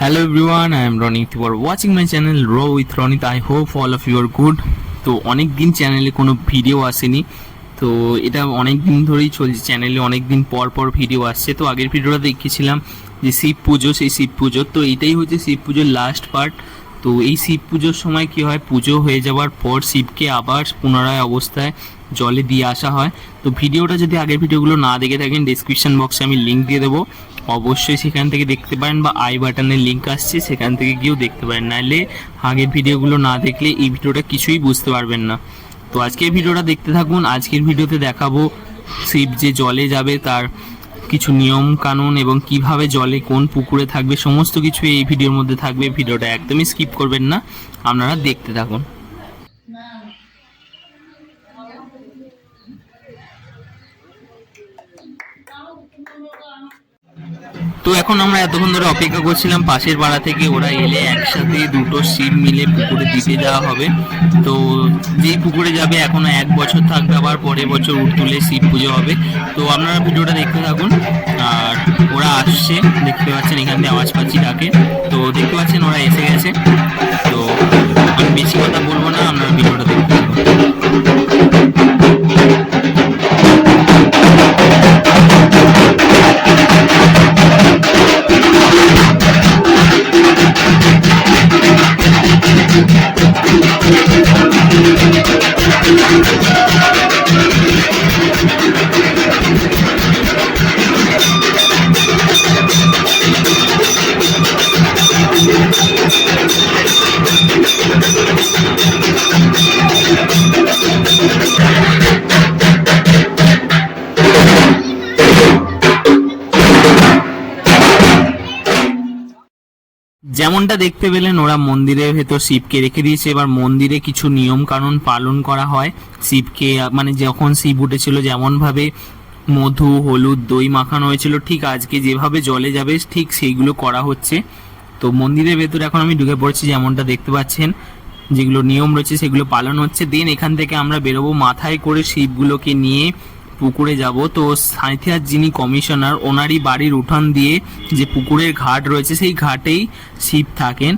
Hello everyone, I am Ronit. You are watching my channel Raw with Ronit. I hope all of you are good. তো অনেক দিন চ্যানেলে কোনো video আসেনি তো এটা অনেক দিন ধরেই চলছে চ্যানেলে অনেক দিন পর পর ভিডিও আসছে তো আগের ভিডিওটা দেখিয়েছিলাম যে শিব পুজো সেই শিব পুজো তো এটাই হচ্ছে শিব পুজোর লাস্ট পার্ট তো এই শিব পুজোর সময় কি হয় পুজো হয়ে যাওয়ার পর শিবকে আবার পুনরায় অবস্থায় জলে দিয়ে আসা হয় তো ভিডিওটা যদি আগের ভিডিওগুলো না দেখে থাকেন ডিসক্রিপশন বক্সে আমি লিঙ্ক দিয়ে দেবো অবশ্যই সেখান থেকে দেখতে পারেন বা আই বাটনের লিঙ্ক আসছে, সেখান থেকে গিয়েও দেখতে পারেন। নাহলে আগের ভিডিওগুলো না দেখলে এই ভিডিওটা কিছুই বুঝতে পারবেন না। তো আজকের ভিডিওটা দেখতে থাকুন। আজকের ভিডিওতে দেখাবো শিব যে জলে যাবে, তার কিছু নিয়ম কানুন এবং কীভাবে জলে কোন পুকুরে থাকবে, সমস্ত কিছু এই ভিডিওর মধ্যে থাকবে। ভিডিওটা একদমই স্কিপ করবেন না। আপনারা দেখতে থাকুন। তো এখন আমরা এতক্ষণ ধরে অপেক্ষা করছিলাম, পাশের পাড়া থেকে ওরা এলে একসাথে দুটো শিব মিলে পুকুরে দিতে যাওয়া হবে। তো যেই পুকুরে যাবে, এখনও এক বছর থাকবে আবার পরের বছর উঠতুলে শিব পুজো হবে। তো আপনারা ভিডিওটা দেখতে থাকুন। আর ওরা আসছে, দেখতে পাচ্ছেন এখান থেকে আওয়াজ পাচ্ছি ডাকে তো দেখতে পাচ্ছেন ওরা এসে গেছে। তো আমি বেশি কথা যেমনটা দেখতে পেলেন, ওরা মন্দিরের ভেতর শিবকে রেখে দিয়েছে। এবার মন্দিরে কিছু নিয়ম কানুন পালন করা হয়। শিবকে মানে যখন শিব উঠেছিল যেমন ভাবে মধু, হলুদ, দই মাখানো হয়েছিল, ঠিক আজকে যেভাবে জলে যাবে, ঠিক সেইগুলো করা হচ্ছে। তো মন্দিরের ভেতর এখন আমি ঢুকে পড়ছি, যেমনটা দেখতে পাচ্ছেন। যেগুলো নিয়ম রয়েছে, সেগুলো পালন হচ্ছে। দেন এখান থেকে আমরা বেরোবো মাথায় করে শিবগুলোকে নিয়ে পুকুরে যাব, তো সাঁথিয়ার যিনি কমিশনার, ওনারই বাড়ির উঠান দিয়ে যে পুকুরের ঘাট রয়েছে, সেই ঘাটেই শিব থাকেন।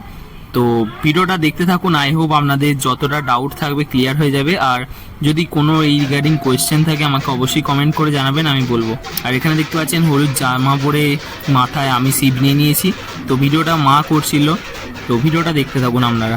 তো ভিডিওটা দেখতে থাকুন আই হোপ আপনাদের যতটা ডাউট থাকবে ক্লিয়ার হয়ে যাবে। আর যদি কোনো এই রিগার্ডিং কোয়েশ্চেন থাকে, আমাকে অবশ্যই কমেন্ট করে জানাবেন, আমি বলব। আর এখানে দেখতে পাচ্ছেন, হলুদ জামা পরে মাথায় আমি শিব নিয়ে নিয়েছি। তো ভিডিওটা মা করছিল। তো ভিডিওটা দেখতে থাকুন আপনারা।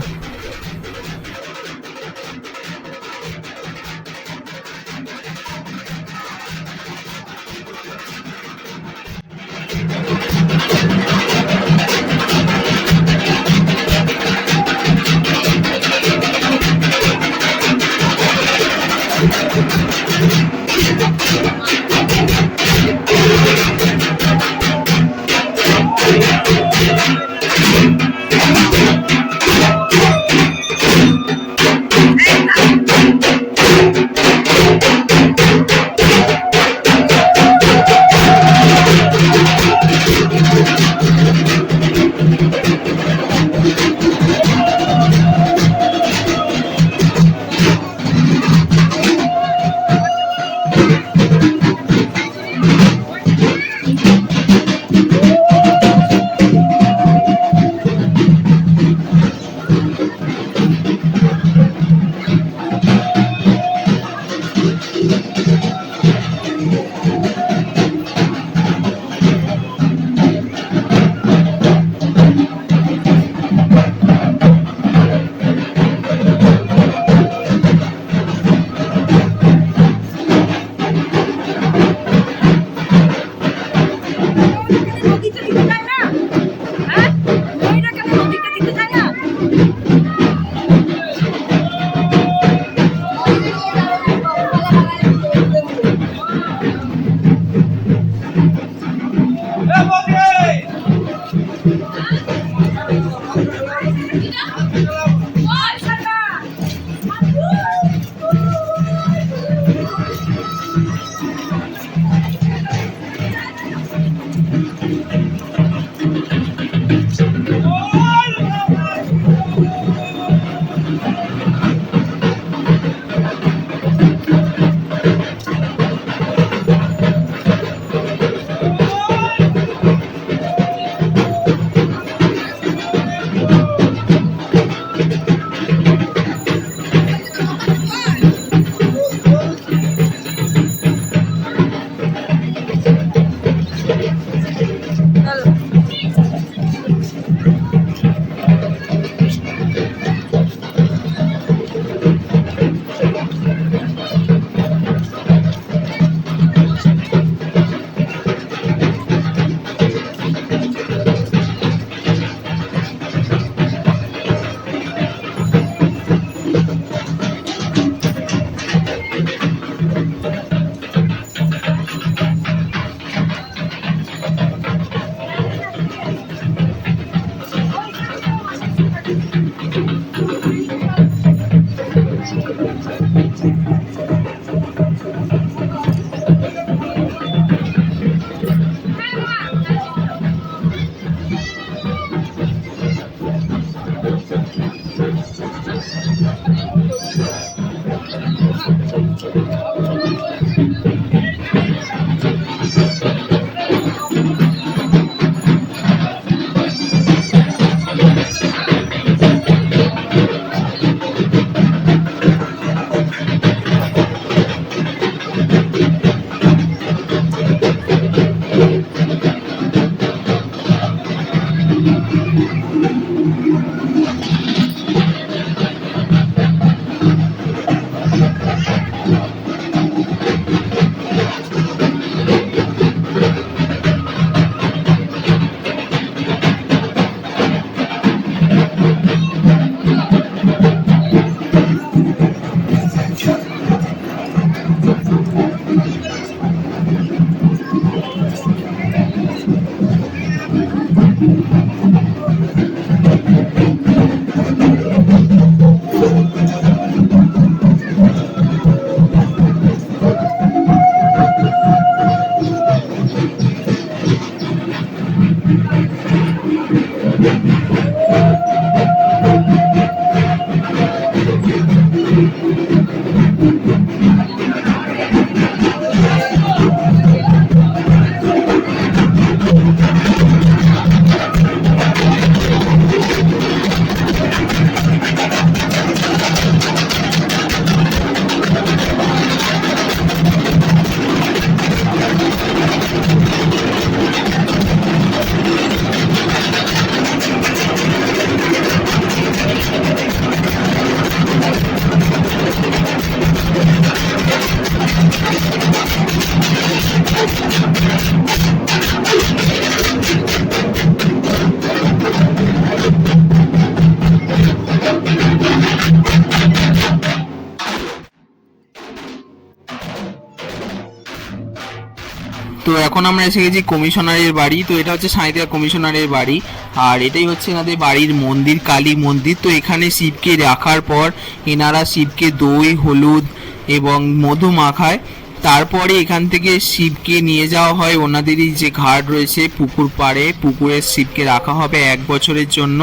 এখন আমরা এসে গেছি কমিশনারের বাড়ি, তো এটা হচ্ছে সাঁইতিয়া কমিশনারের বাড়ি। আর এটাই হচ্ছে এনাদের বাড়ির মন্দির, কালী মন্দির। তো এখানে শিবকে রাখার পর এনারা শিবকে দই, হলুদ এবং মধু মাখায়। তারপরে এখান থেকে শিবকে নিয়ে যাওয়া হয়। ওনাদেরই যে ঘাট রয়েছে পুকুর পাড়ে, পুকুরে শিবকে রাখা হবে এক বছরের জন্য।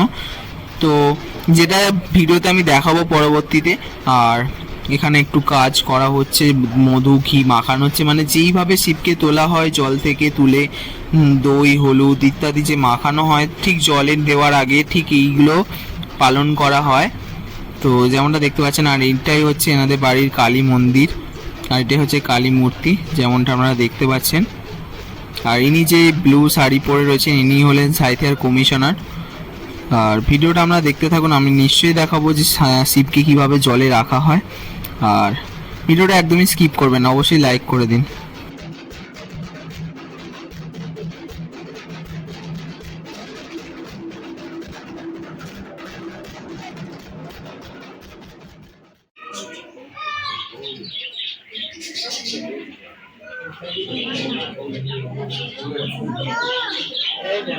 তো যেটা ভিডিওতে আমি দেখাবো পরবর্তীতে। আর এখানে একটু কাজ করা হচ্ছে, মধু, ঘি মাখানো হচ্ছে মানে যেইভাবে শিবকে তোলা হয়, জল থেকে তুলে দই, হলুদ ইত্যাদি যে মাখানো হয়, ঠিক জলে দেওয়ার আগে ঠিক এইগুলো পালন করা হয়। তো যেমনটা দেখতে পাচ্ছেন, আর এইটাই হচ্ছে এনাদের বাড়ির কালী মন্দির, আর এটাই হচ্ছে কালী মূর্তি, যেমনটা আপনারা দেখতে পাচ্ছেন। আর ইনি যে ব্লু শাড়ি পরে রয়েছেন, ইনি হলেন সাইথিয়ার কমিশনার। আর ভিডিওটা আমরা দেখতে থাকুন, আমি নিশ্চয়ই দেখাবো যে শিবকে কীভাবে জলে রাখা হয়। আর ভিডিওটা একদমই স্কিপ করবেন অবশ্যই লাইক করে দিন।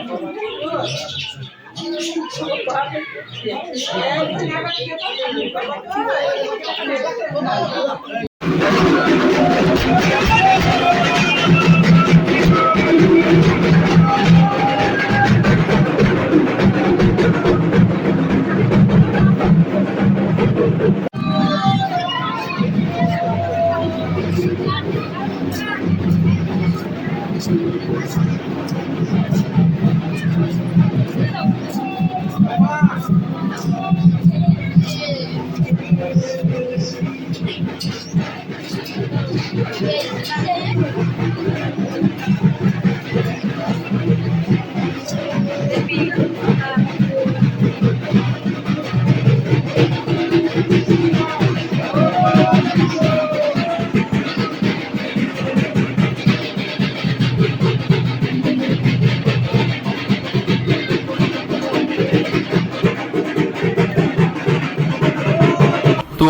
তো Thank you.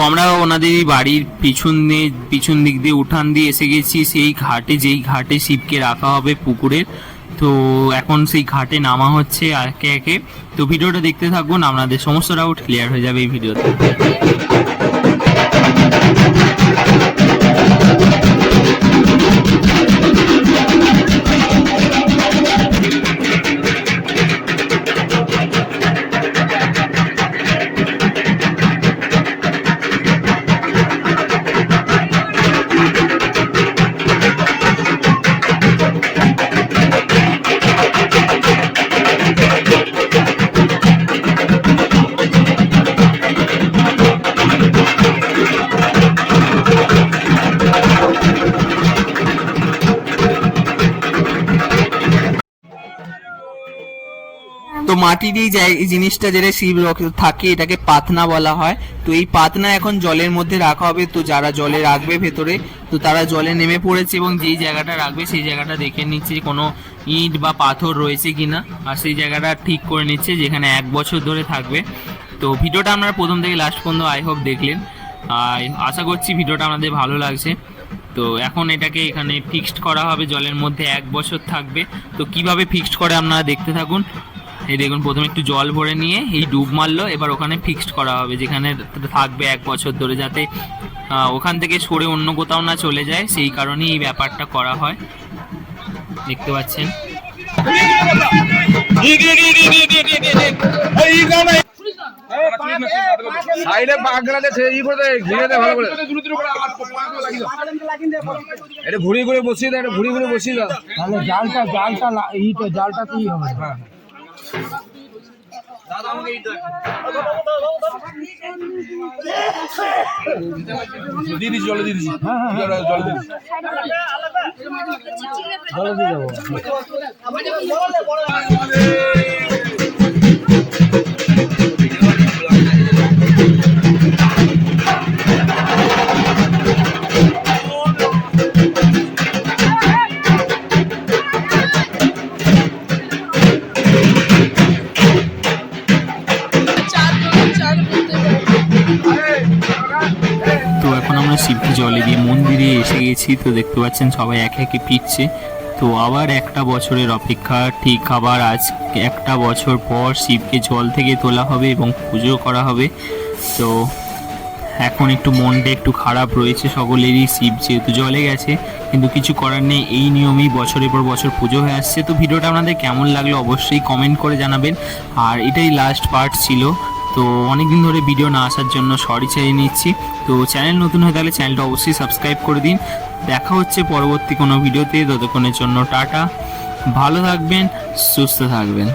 আমরা ওনাদের বাড়ির পিছন দিয়ে, পিছন দিক দিয়ে, উঠান দিয়ে এসে গেছি। সেই ঘাটে, যেই ঘাটে শিবকে রাখা হবে পুকুরের, তো এখন সেই ঘাটে নামা হচ্ছে একে একে। তো ভিডিওটা দেখতে থাকুন, আপনাদের সমস্ত ডাউট ক্লিয়ার হয়ে যাবে এই ভিডিওতে। তো মাটিরই এই জিনিসটা যেটা শিব থাকে, এটাকে পাতনা বলা হয়। তো এই পাতনা এখন জলের মধ্যে রাখা হবে। তো যারা জলে রাখবে ভেতরে, তো তারা জলে নেমে পড়েছে এবং যেই জায়গাটা রাখবে, সেই জায়গাটা দেখে নিচ্ছে কোনো ইট বা পাথর রয়েছে কিনা। আর সেই জায়গাটা ঠিক করে নিচ্ছে যেখানে এক বছর ধরে থাকবে। তো ভিডিওটা আপনারা প্রথম থেকে লাস্ট পর্যন্ত আই হোপ দেখলেন। আর আশা করছি ভিডিওটা আমাদের ভালো লাগছে। তো এখন এটাকে এখানে ফিক্সড করা হবে। জলের মধ্যে এক বছর থাকবে। তো কীভাবে ফিক্সড করে আপনারা দেখতে থাকুন। এই দেখুন প্রথমে একটু জল ভরে নিয়ে এই ডুব মারলো এবার ওখানে ফিক্সড করা হবে যেখানে থাকবে এক বছর ধরে যাতে ওখান থেকে সরে অন্য কোথাও না চলে যায় সেই কারণেই এই ব্যাপারটা করা হয়। দেখতে পাচ্ছেন। সাইডে ই করে ঘিরে দে ভালো করে। এটা ঘুরি ঘুরে বসিয়ে দে এটা ঘুরি ঘুরে বসিয়ে দাও তাহলে জালটা জালটা এইটা জালটাতেই হবে। দিয়ে দিচ্ছি জলে দিয়ে দিচ্ছি হ্যাঁ জলে দিয়ে দিচ্ছি জলে দিয়ে গেছি তো দেখতে পাচ্ছেন সবাই একে একে ফিরছে। তো আবার একটা বছরের অপেক্ষা, ঠিক আবার আজ একটা বছর পর শিবকে জল থেকে তোলা হবে এবং পুজো করা হবে। তো এখন একটু মনটা একটু খারাপ রয়েছে সকলেরই, শিব যেহেতু জলে গেছে, কিন্তু কিছু করার নেই, এই নিয়মেই বছরের পর বছর পুজো হয়ে আসছে। তো ভিডিওটা আপনাদের কেমন লাগল অবশ্যই কমেন্ট করে জানাবেন। আর এটাই লাস্ট পার্ট ছিল। তো অনেকদিন ধরে ভিডিও না আসার জন্য সরি চাইয়ে নিচ্ছি। তো চ্যানেল নতুন হয়ে থাকলে চ্যানেলটা অবশ্যই সাবস্ক্রাইব করে দিন। দেখা হচ্ছে পরবর্তী কোনো ভিডিওতে ততক্ষণের জন্য টাটা। ভালো থাকবেন, সুস্থ থাকবেন।